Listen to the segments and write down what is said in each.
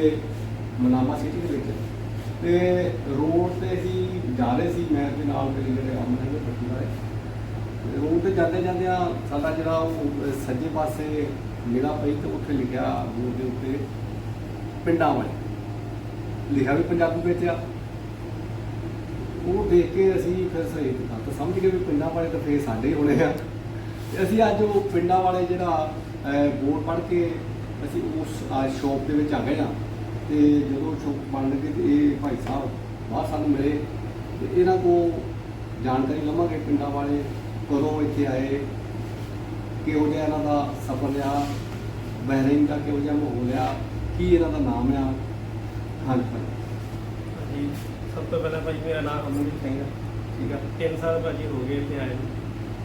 ਇੱਥੇ ਮਨਾਮਾ ਸਿਟੀ ਦੇ ਵਿੱਚ। ਤੇ ਰੋਡ ਤੇ ਅਸੀਂ ਜਾ ਰਹੇ ਸੀ, ਮੈਂ ਤੇ ਨਾਲ ਮੇਰੇ ਜਿਹੜੇ ਅਮਨ ਹੈਗੇ ਬੱਤੀ ਵਾਲੇ। ਰੋਡ ਤੇ ਜਾਂਦੇ ਜਾਂਦਿਆਂ ਸਾਡਾ ਜਿਹੜਾ ਉਹ ਸੱਜੇ ਪਾਸੇ ਨਿਗਾਹ ਪਈ ਤੇ ਉੱਥੇ ਲਿਖਿਆ ਬੋਰਡ ਦੇ ਉੱਤੇ, ਪਿੰਡਾਂ ਵਾਲੇ। ਲਿਖਿਆ ਵੀ ਪੰਜਾਬੀ ਵਿੱਚ ਆ। ਉਹ ਦੇਖ ਕੇ ਅਸੀਂ ਫਿਰ ਸਹੀ ਤਾਂ ਸਮਝ ਗਏ ਵੀ ਪਿੰਡਾਂ ਵਾਲੇ ਤਾਂ ਫੇਰ ਸਾਡੇ ਹੀ ਹੋਣੇ ਆ। ਤੇ ਅਸੀਂ ਅੱਜ ਉਹ ਪਿੰਡਾਂ ਵਾਲੇ ਜਿਹੜਾ ਬੋਰਡ ਪੜ੍ਹ ਕੇ ਅਸੀਂ ਉਸ ਸ਼ਾਪ ਦੇ ਵਿੱਚ ਆ ਗਏ ਆ ਤੇ ਜਦੋਂ ਸ਼ਾਪ ਬਣ ਲੱਗੇ ਤੇ ਇਹ ਭਾਈ ਸਾਹਿਬ ਬਾਹਰ ਸਾਨੂੰ ਮਿਲੇ ਤੇ ਇਹਨਾਂ ਕੋਲ ਜਾਣਕਾਰੀ ਲਵਾਂਗੇ ਪਿੰਡਾਂ ਵਾਲੇ ਕਦੋਂ ਇੱਥੇ ਆਏ ਕਿਹੋ ਜਿਹਾ ਇਹਨਾਂ ਦਾ ਸਫ਼ਰ ਰਿਹਾ ਬਹਿਰੀਨ ਦਾ ਕਿਹੋ ਜਿਹਾ ਮਾਹੌਲ ਆ ਕੀ ਇਹਨਾਂ ਦਾ ਨਾਮ ਆ ਹਾਂਜੀ। ਭਾਈ ਜੀ ਸਭ ਤੋਂ ਪਹਿਲਾਂ ਭਾਜੀ ਮੇਰਾ ਨਾਮ ਅਮਨਦੀਪ ਸਿੰਘ ਹੈ ਠੀਕ ਆ। 3 ਸਾਲ ਭਾਜੀ ਹੋ ਗਏ ਇੱਥੇ ਆਏ ਨੂੰ।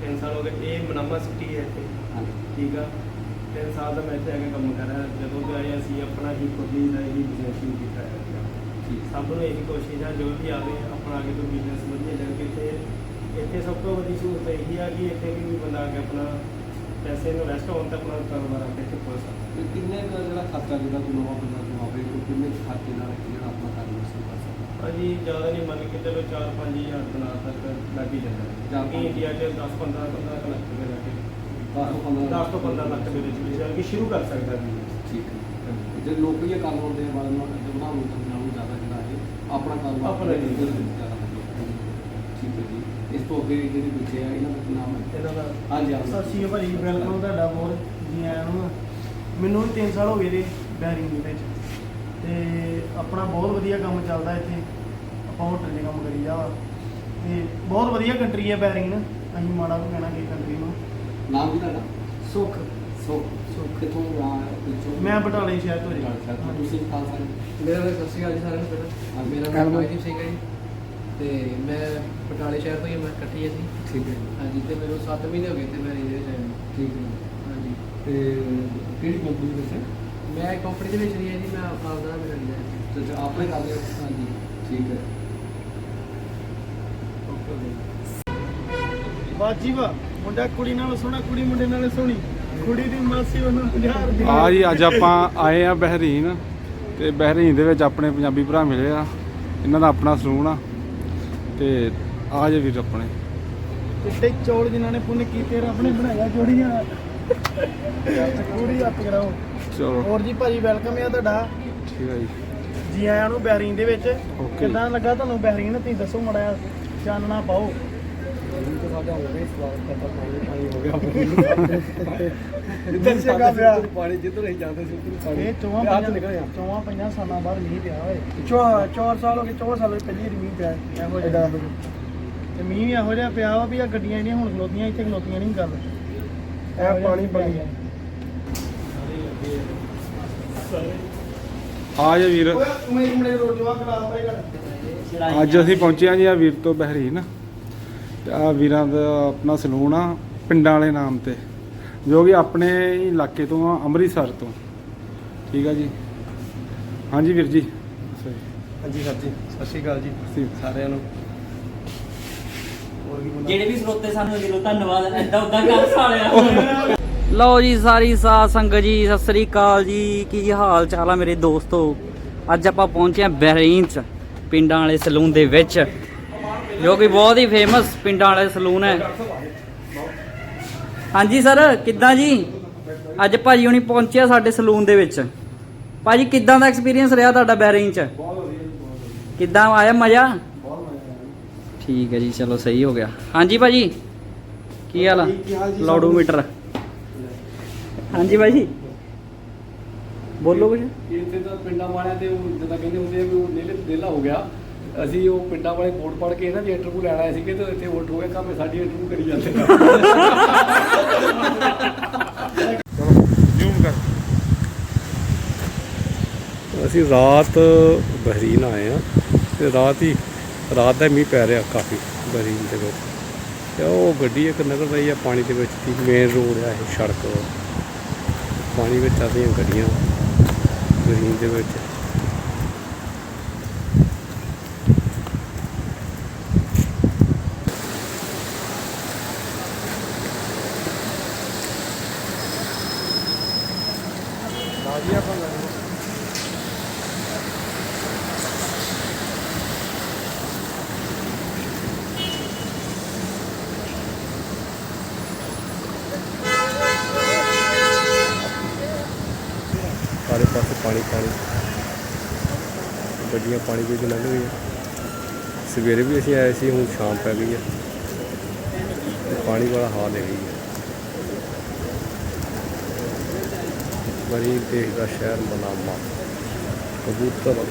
3 ਸਾਲ ਹੋ ਗਏ ਇਹ ਮਨਾਮਾ ਸਿਟੀ ਹੈ ਇੱਥੇ ਹਾਂਜੀ। ਠੀਕ ਆ। 3 ਸਾਲ ਦਾ ਮੈਂ ਇੱਥੇ ਆ ਕੇ ਕੰਮ ਕਰ ਰਿਹਾ। ਜਦੋਂ ਵੀ ਆਏ ਅਸੀਂ ਆਪਣਾ ਹੀ ਖੁਦ ਹੀ ਦਾ ਹੀ ਬਿਜ਼ਨਸ ਸ਼ੁਰੂ ਕੀਤਾ ਹੈ। ਸਭ ਨੂੰ ਇਹੀ ਕੋਸ਼ਿਸ਼ ਆ ਜੋ ਵੀ ਆਵੇ ਆਪਣਾ ਅੱਗੇ ਤੋਂ ਬਿਜ਼ਨਸ ਵਧੀਆ ਚੱਲ ਕੇ ਇੱਥੇ ਇੱਥੇ ਸਭ ਤੋਂ ਵੱਡੀ ਸਹੂਲਤ ਇਹੀ ਆ ਕਿ ਇੱਥੇ ਵੀ ਬੰਦਾ ਆ ਕੇ ਆਪਣਾ ਪੈਸੇ ਇਨਵੈਸਟ ਹੋਣ ਤੇ ਆਪਣਾ ਕਾਰੋਬਾਰ ਆ ਕੇ ਖੋਲ ਸਕਦਾ ਤੇ ਕਿੰਨੇ ਕੁ ਜਿਹੜਾ ਖਰਚਾ ਜਿਹੜਾ ਕੋਈ ਨਵਾਂ ਬੰਦਾ ਕਮਾਵੇ ਕੋਈ ਕਿੰਨੇ ਖਰਚੇ ਨਾਲ ਜਿਹੜਾ ਆਪਣਾ ਕਾਰੋਬਾਰ ਸ਼ੁਰੂ ਕਰ ਸਕਦਾ? ਭਾਜੀ ਜ਼ਿਆਦਾ ਨਹੀਂ ਮੰਨ ਕੇ ਚਲੋ 4-5000 ਬਣਾ ਤੱਕ ਲੱਗ ਹੀ ਜਾਂਦਾ। ਹੈ ਕਿਉਂਕਿ। ਇੰਡੀਆ 'ਚ 10-15 15 ਲੱਖ ਰੁਪਏ ਲੱਗ 10 ਤੋਂ 15 10 ਤੋਂ 15 ਲੱਖ ਦੇ ਵਿੱਚ ਸ਼ੁਰੂ ਕਰ ਸਕਦਾ ਵੀ ਠੀਕ ਹੈ ਜੇ ਕੰਮ ਹੁੰਦੇ ਆ ਨਾਲ ਨਾਲੋਂ ਜ਼ਿਆਦਾ ਜਿਹੜਾ ਹੈ ਆਪਣਾ ਆਪਣਾ ਠੀਕ ਹੈ ਜੀ। ਇਸ ਤੋਂ ਅੱਗੇ ਜਿਹੜੇ ਬੱਚੇ ਆ ਇਹਨਾਂ ਦਾ ਕੀ ਨਾਮ ਹੈ? ਇਹਨਾਂ ਦਾ ਹਾਂਜੀ ਹਾਂ ਸਤਿ ਸ਼੍ਰੀ ਅਕਾਲ ਭਾਜੀ ਵੈਲਕਮ ਤੁਹਾਡਾ ਬਹੁਤ ਜੀ ਆਇਆਂ ਨੂੰ ਮੈਨੂੰ ਵੀ 3 ਸਾਲ ਹੋ ਗਏ ਜੀ ਬੈਰਿੰਗ ਦੇ ਵਿੱਚ। ਤੇ ਆਪਣਾ ਬਹੁਤ ਵਧੀਆ ਕੰਮ ਚੱਲਦਾ ਇੱਥੇ। ਆਪਾਂ ਹੋਟਲ 'ਚ ਕੰਮ ਕਰੀ ਜਾ ਤੇ ਬਹੁਤ ਵਧੀਆ ਕੰਟਰੀ ਹੈ ਬੈਰਿੰਗ ਅਸੀਂ ਮਾੜਾ ਵੀ ਕਹਿਣਾ ਕਿ ਨੂੰ ਨਾਮ ਕੀ ਤੁਹਾਡਾ? ਸੁੱਖ। ਸੋ ਸੋ ਕਿਥੋਂ ਆ? ਕਿਥੋਂ ਮੈਂ ਬਟਾਲੇ ਸ਼ਹਿਰ ਤੋਂ ਜੀ। ਅੱਛਾ ਤੁਸੀਂ ਖਾਸ ਸਾਰੇ? ਮੇਰਾ ਨਾਮ ਸਤਿ ਸ਼੍ਰੀ ਅਕਾਲ ਜੀ ਸਾਰਿਆਂ ਨੂੰ ਹਾਂਜੀ। ਮੇਰਾ ਨਾਮ ਕਾਜੀਪ ਸਿੰਘ ਹੈ ਜੀ। ਤੇ ਮੈਂ ਬਟਾਲੇ ਸ਼ਹਿਰ ਤੋਂ ਹੀ ਹਾਂ, ਮੈਂ ਇਕੱਠੀ ਅਸੀਂ ਠੀਕ ਹੈ ਹਾਂਜੀ ਤੇ ਮੈਨੂੰ 7 ਮਹੀਨੇ ਹੋ ਗਏ ਤੇ ਮੈਂ ਇਹਦੇ ਵਿੱਚ। ਠੀਕ ਹੈ ਹਾਂਜੀ। ਤੇ ਕਿਹੜੀ ਕੰਪਨੀ ਵਿੱਚ ਹੈ? ਮੈਂ ਕੰਪਨੀ ਦੇ ਵਿੱਚ ਨਹੀਂ ਹੈ ਜੀ ਮੈਂ ਆਪ ਆਪਦਾ ਵੀ ਕਰੀ ਜਾਂਦਾ ਤੇ ਆਪਣੇ ਕਰਦੇ ਹੋ? ਹਾਂਜੀ। ਠੀਕ ਹੈ। ਬਾਜੀ ਵਾ ਮੁੰਡਾ ਕੁੜੀ ਨਾਲ ਸੋਹਣਾ ਕੁੜੀ ਮੁੰਡੇ ਨਾਲ ਸੋਹਣੀ। ਕੁੜੀ ਦੀ ਮਾਸੀ ਉਹਨੂੰ 50 ਰੁਪਏ ਆ ਜੀ ਅੱਜ ਆਪਾਂ ਆਏ ਆ ਬਹਿਰੀਨ ਤੇ ਬਹਿਰੀਨ ਦੇ ਵਿੱਚ ਆਪਣੇ ਪੰਜਾਬੀ ਭਰਾ ਮਿਲੇ ਆ। ਇਹਨਾਂ ਦਾ ਆਪਣਾ ਸਲੂਨ ਆ ਤੇ ਆ ਜੇ ਵੀਰ ਆਪਣੇ। ਚਿੱਟੇ ਚੌਲ ਜਿਨ੍ਹਾਂ ਨੇ ਪੁੰਨ ਕੀਤੇ ਰੱਬ ਨੇ ਬਣਾਇਆ ਜੋੜੀਆਂ। ਕੁੜੀ ਹੱਥ ਕਰਾਓ। ਚਲੋ। ਹੋਰ ਜੀ ਭਾਜੀ ਵੈਲਕਮ ਹੈ ਤੁਹਾਡਾ। ਠੀਕ ਆ ਜੀ। ਜੀ ਆਇਆਂ ਨੂੰ ਬਹਿਰੀਨ ਦੇ ਵਿੱਚ। Okay. ਕਿੱਦਾਂ ਲੱਗਾ ਤੁਹਾਨੂੰ ਬਹਿਰੀਨ? ਤੁਸੀਂ ਦੱਸੋ ਮੜਾ ਚਾਨਣਾ ਪਾਓ। ਇਹ ਤਾਂ ਸਾਡਾ ਹੋ ਗਿਆ ਸਵਾਲ ਕਰਤਾ ਪਾਣੀ ਪਾਣੀ ਹੋ ਗਿਆ ਜਿੱਧਰ ਜਗ੍ਹਾ ਪਿਆ। ਪਾਣੀ ਜਿੱਧਰ ਅਸੀਂ ਜਾਂਦੇ ਸੀ ਉੱਧਰ ਪਾਣੀ ਇਹ ਚੌਵਾਂ ਤੇ ਹੱਥ ਪੰਜਾਂ ਨਿਕਲੇ ਆ ਚੌਵਾਂ ਪੰਜਾਂ ਸਾਲਾਂ ਬਾਅਦ ਮੀਂਹ ਪਿਆ ਓਏ ਚੌ ਚੌਰ ਸਾਲ ਹੋ ਗਏ ਚੌ ਸਾਲ ਹੋਏ ਪਹਿਲੀ ਵਾਰੀ ਮੀਂਹ ਪਿਆ ਇਹੋ ਜਿਹਾ ਤੇ ਮੀਂਹ ਵੀ ਇਹੋ ਜਿਹਾ ਪਿਆ ਵਾ ਵੀ ਆ ਗੱਡੀਆਂ ਜਿਹੜੀਆਂ ਹੁਣ ਖਲੋਤੀਆਂ ਇੱਥੇ ਖਲੋਤੀਆਂ ਨਹੀਂ ਗੱਲ ਇਹ ਪਾਣੀ ਪਾਣੀ ਆ ਜੇ ਵੀਰ ਓਏ ਮੇਰੇ ਮੇਰੇ ਰੋਡ ਜਵਾ ਕਰਾ ਪਰੇ ਕਰ ਅੱਜ ਅਸੀਂ ਪਹੁੰਚੇ ਆ ਜੀ ਆ ਵੀਰ ਤੋਂ ਬਹਿਰੀਨ ਆ ਵੀਰਾਂ ਦਾ ਆਪਣਾ ਸਲੂਨ ਆ ਪਿੰਡਾਂ ਵਾਲੇ ਨਾਮ ਤੇ ਜੋ ਕਿ ਆਪਣੇ ਇਲਾਕੇ ਤੋਂ ਆ ਅੰਮ੍ਰਿਤਸਰ ਤੋਂ। ਠੀਕ ਆ ਜੀ? ਹਾਂਜੀ ਵੀਰ ਜੀ। ਹਾਂਜੀ ਸਰ ਜੀ ਸਤਿ ਸ਼੍ਰੀ ਅਕਾਲ ਜੀ ਸਾਰਿਆਂ ਨੂੰ। ਜਿਹੜੇ ਵੀ ਸਰੋਤੇ ਸਾਨੂੰ ਦਿਲੋਂ ਧੰਨਵਾਦ ਐਦਾਂ ਉਦਾਂ ਕਰ ਸਾਲਿਆ। ਲਓ ਜੀ ਸਾਰੀ ਸਾਧ ਸੰਗਤ ਜੀ ਸਤਿ ਸ੍ਰੀ ਅਕਾਲ ਜੀ। ਕੀ ਹਾਲ ਚਾਲ ਆ ਮੇਰੇ ਦੋਸਤੋ? ਅੱਜ ਆਪਾਂ ਪਹੁੰਚੇ ਆ ਬਹਿਰੀਨ ਚ ਪਿੰਡਾਂ ਵਾਲੇ ਸਲੂਨ ਦੇ ਵਿੱਚ। ਜੋ ਕਿ ਬਹੁਤ ਹੀ ਫੇਮਸ ਪਿੰਡਾਂ ਵਾਲੇ ਸਲੂਨ ਹੈ। ਹਾਂਜੀ ਸਰ, ਕਿੱਦਾਂ ਜੀ? ਅੱਜ ਭਾਜੀ ਹੁਣੀ ਪਹੁੰਚਿਆ ਸਾਡੇ ਸਲੂਨ ਦੇ ਵਿੱਚ। ਭਾਜੀ, ਕਿੱਦਾਂ ਦਾ ਐਕਸਪੀਰੀਅੰਸ ਰਿਹਾ ਤੁਹਾਡਾ ਬਹਿਰੀਨ ਚ? ਕਿੱਦਾਂ ਆਇਆ ਮਜ਼ਾ? ਠੀਕ ਹੈ ਜੀ, ਚਲੋ ਸਹੀ ਹੋ ਗਿਆ। ਹਾਂਜੀ ਭਾਜੀ, ਕੀ ਹਾਲ ਆ? ਲਾਊਡੋਮੀਟਰ ਹਾਂਜੀ ਭਾਜੀ। ਬੋਲੋ ਕੁਝ ਇੱਥੇ ਤਾਂ ਪਿੰਡਾਂ ਵਾਲਿਆਂ ਤੇ ਉਹ ਜਿੱਦਾਂ ਕਹਿੰਦੇ ਹੁੰਦੇ ਆ ਵੀ ਉਹ ਨੇਲੇ ਨੇਲਾ ਹੋ ਗਿਆ। ਅਸੀਂ ਉਹ ਪਿੰਡਾਂ ਵਾਲੇ ਬੋਰਡ ਪੜ ਕੇ ਨਾ ਵੀ ਇੰਟਰਵਿਊ ਲੈਣ ਆਏ ਸੀਗੇ ਤੇ ਇੱਥੇ ਵੋਟ ਹੋ ਗਿਆ ਕੰਮ ਸਾਡੀ ਇੰਟਰਵਿਊ ਕਰੀ ਜਾਂਦੇ ਜ਼ੂਮ ਕਰ। ਅਸੀਂ ਰਾਤ ਬਹਿਰੀਨ ਆਏ ਆ ਤੇ ਰਾਤ ਹੀ ਰਾਤ ਦਾ ਮੀਂਹ ਪੈ ਰਿਹਾ ਕਾਫੀ ਬਹਿਰੀਨ ਦੇ ਵਿੱਚ। ਤੇ ਉਹ ਗੱਡੀ ਇੱਕ ਨਿਕਲ ਰਹੀ ਆ ਪਾਣੀ ਦੇ ਵਿੱਚ ਦੀ ਮੇਨ ਰੋਡ ਆ ਇਹ ਸੜਕ। ਪਾਣੀ ਵਿੱਚ ਆਦੀਆਂ ਗੱਡੀਆਂ ਬਹਿਰੀਨ ਦੇ ਵਿੱਚ ਪਾਸੇ ਪਾਣੀ ਪਾਣੀ। ਗੱਡੀਆਂ ਪਾਣੀ ਵਿੱਚ ਲੰਘ ਗਈਆਂ। ਸਵੇਰੇ ਵੀ ਅਸੀਂ ਆਏ ਸੀ, ਹੁਣ ਸ਼ਾਮ ਪੈ ਗਈ ਹੈ ਪਾਣੀ ਵਾਲਾ ਹਾਲ ਹੈ ਹੀ ਹੈ ਬੜੀ ਦੇਸ਼ ਦਾ ਸ਼ਹਿਰ ਮਨਾਮਾ। ਕਬੂਤਰ